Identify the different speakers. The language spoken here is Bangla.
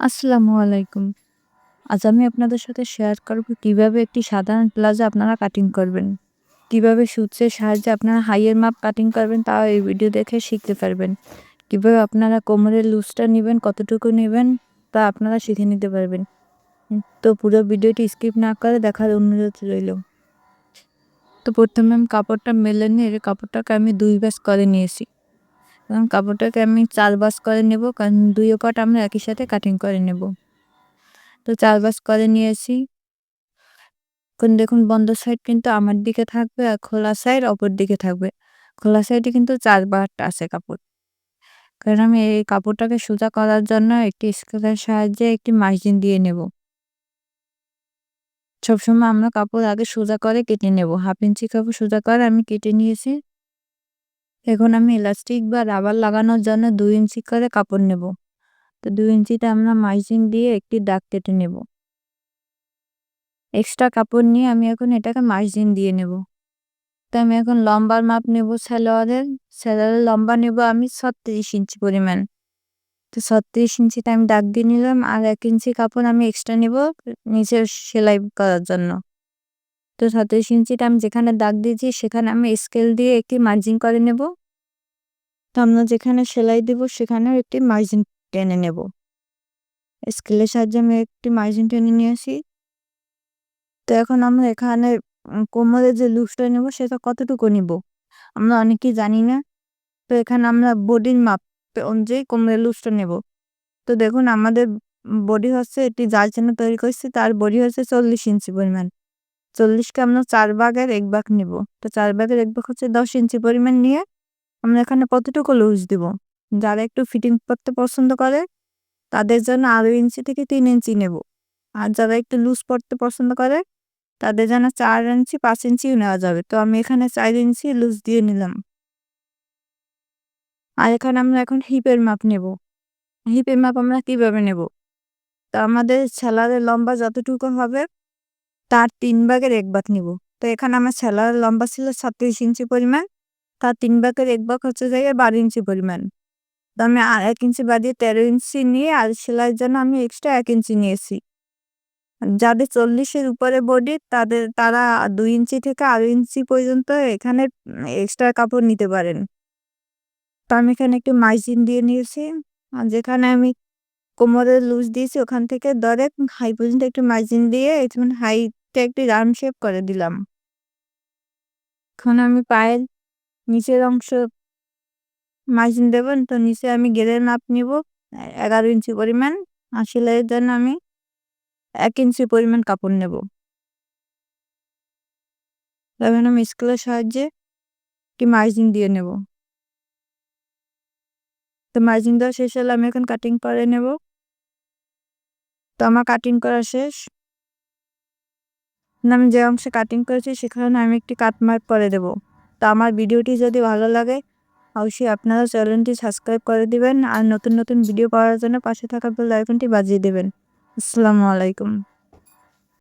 Speaker 1: আসসালামু আলাইকুম। আজ আমি আপনাদের সাথে শেয়ার করব কীভাবে একটি সাধারণ প্লাজো আপনারা কাটিং করবেন। কীভাবে সূত্রের সাহায্যে আপনারা হাইয়ের মাপ কাটিং করবেন তাও এই ভিডিও দেখে শিখতে পারবেন। কীভাবে আপনারা কোমরের লুজটা নেবেন, কতটুকু নেবেন, তা আপনারা শিখে নিতে পারবেন। তো পুরো ভিডিওটি স্কিপ না করে দেখার অনুরোধ রইল। তো প্রথমে আমি কাপড়টা মেলে নিয়ে কাপড়টাকে আমি দুই ব্যাস করে নিয়েছি এবং কাপড়টাকে আমি চার বাস করে নেব, কারণ দুই পাট আমরা একই সাথে কাটিং করে নেব। তো চার বাস করে নিয়েছি। এখন দেখুন, বন্ধ সাইড কিন্তু আমার দিকে থাকবে আর খোলা সাইড অপর দিকে থাকবে। খোলা সাইডে কিন্তু চার বারটা আছে কাপড়। কারণ আমি এই কাপড়টাকে সোজা করার জন্য একটি স্কেলের সাহায্যে একটি মার্জিন দিয়ে নেব। সবসময় আমরা কাপড় আগে সোজা করে কেটে নেব। হাফ ইঞ্চি কাপড় সোজা করে আমি কেটে নিয়েছি। এখন আমি ইলাস্টিক বা রাবার লাগানোর জন্য দুই ইঞ্চি করে কাপড় নেব। তো দুই ইঞ্চিতে আমরা মার্জিন দিয়ে একটি দাগ কেটে নেব। এক্সট্রা কাপড় নিয়ে আমি এখন এটাকে মার্জিন দিয়ে নেব। তো আমি এখন লম্বার মাপ নেব সালোয়ারের। সালোয়ারের লম্বা নেব আমি ছত্রিশ ইঞ্চি পরিমাণ। তো ছত্রিশ ইঞ্চিতে আমি দাগ দিয়ে নিলাম আর এক ইঞ্চি কাপড় আমি এক্সট্রা নেব নিচে সেলাই করার জন্য। তো ছত্রিশ ইঞ্চিটা আমি যেখানে দাগ দিয়েছি, সেখানে আমি স্কেল দিয়ে একটি মার্জিন করে নেব। তো আমরা যেখানে সেলাই দেব, সেখানেও একটি মার্জিন টেনে নেব। স্কেলের সাহায্যে আমি একটি মার্জিন টেনে নিয়ে আসি। তো এখন আমরা এখানে কোমরের যে লুজটা নেব, সেটা কতটুকু নিব? আমরা অনেকেই জানি না। তো এখানে আমরা বডির মাপ অনুযায়ী কোমরের লুজটা নেব। তো দেখুন, আমাদের বডি হচ্ছে একটি যার জন্য তৈরি করছি, তার বডি হচ্ছে চল্লিশ ইঞ্চি পরিমাণ। চল্লিশকে আমরা চার ভাগের এক ভাগ নিব। তো চার ভাগের এক ভাগ হচ্ছে দশ ইঞ্চি পরিমাণ নিয়ে আমরা এখানে কতটুকু লুজ দিব? যারা একটু ফিটিং করতে পছন্দ করে, তাদের জন্য আড়াই ইঞ্চি থেকে তিন ইঞ্চি নেব। আর যারা একটু লুজ পড়তে পছন্দ করে, তাদের জন্য চার ইঞ্চি, পাঁচ ইঞ্চিও নেওয়া যাবে। তো আমি এখানে চার ইঞ্চি লুজ দিয়ে নিলাম। আর এখানে আমরা এখন হিপের মাপ নেব। হিপের মাপ আমরা কীভাবে নেব? তো আমাদের ছেলারের লম্বা যতটুকু হবে তার তিন ভাগের এক ভাগ নিব। তো এখানে আমার ছেলার লম্বা ছিল ছত্রিশ ইঞ্চি পরিমাণ, তার তিন ভাগের এক ভাগ হচ্ছে জায়গায় বারো ইঞ্চি পরিমাণ। তো আমি এক ইঞ্চি বাদিয়ে তেরো ইঞ্চি নিয়ে আর সেলাইয়ের জন্য আমি এক্সট্রা এক ইঞ্চি নিয়েছি। যাদের চল্লিশের উপরে বডি তাদের, তারা দুই ইঞ্চি থেকে আড়াই ইঞ্চি পর্যন্ত এখানে এক্সট্রা কাপড় নিতে পারেন। তো আমি এখানে একটু মাইজিন দিয়ে নিয়েছি যেখানে আমি কোমরের লুজ দিয়েছি, ওখান থেকে ধরে হাই পর্যন্ত একটু মার্জিন দিয়ে, এখানে হাইটা একটু রাউন্ড শেপ করে দিলাম। এখন আমি পায়ের নিচের অংশ মার্জিন দেবেন তো নিচে আমি গেরের মাপ নিব। এগারো ইঞ্চি পরিমাণ, আর সেলাইয়ের জন্য আমি এক ইঞ্চি পরিমাণ কাপড় নেব। তখন আমি স্কেলের সাহায্যে একটি মার্জিন দিয়ে নেব। তো মার্জিন দেওয়া শেষ হলে আমি এখন কাটিং করে নেব। তো আমার কাটিং করা শেষ। আমি যে অংশে কাটিং করেছি সেখানে আমি একটি কাটমার্ক করে দেব। তো আমার ভিডিওটি যদি ভালো লাগে, অবশ্যই আপনারা চ্যানেলটি সাবস্ক্রাইব করে দিবেন আর নতুন নতুন ভিডিও পাওয়ার জন্য পাশে থাকা বেল আইকনটি বাজিয়ে দেবেন। আসসালামু আলাইকুম।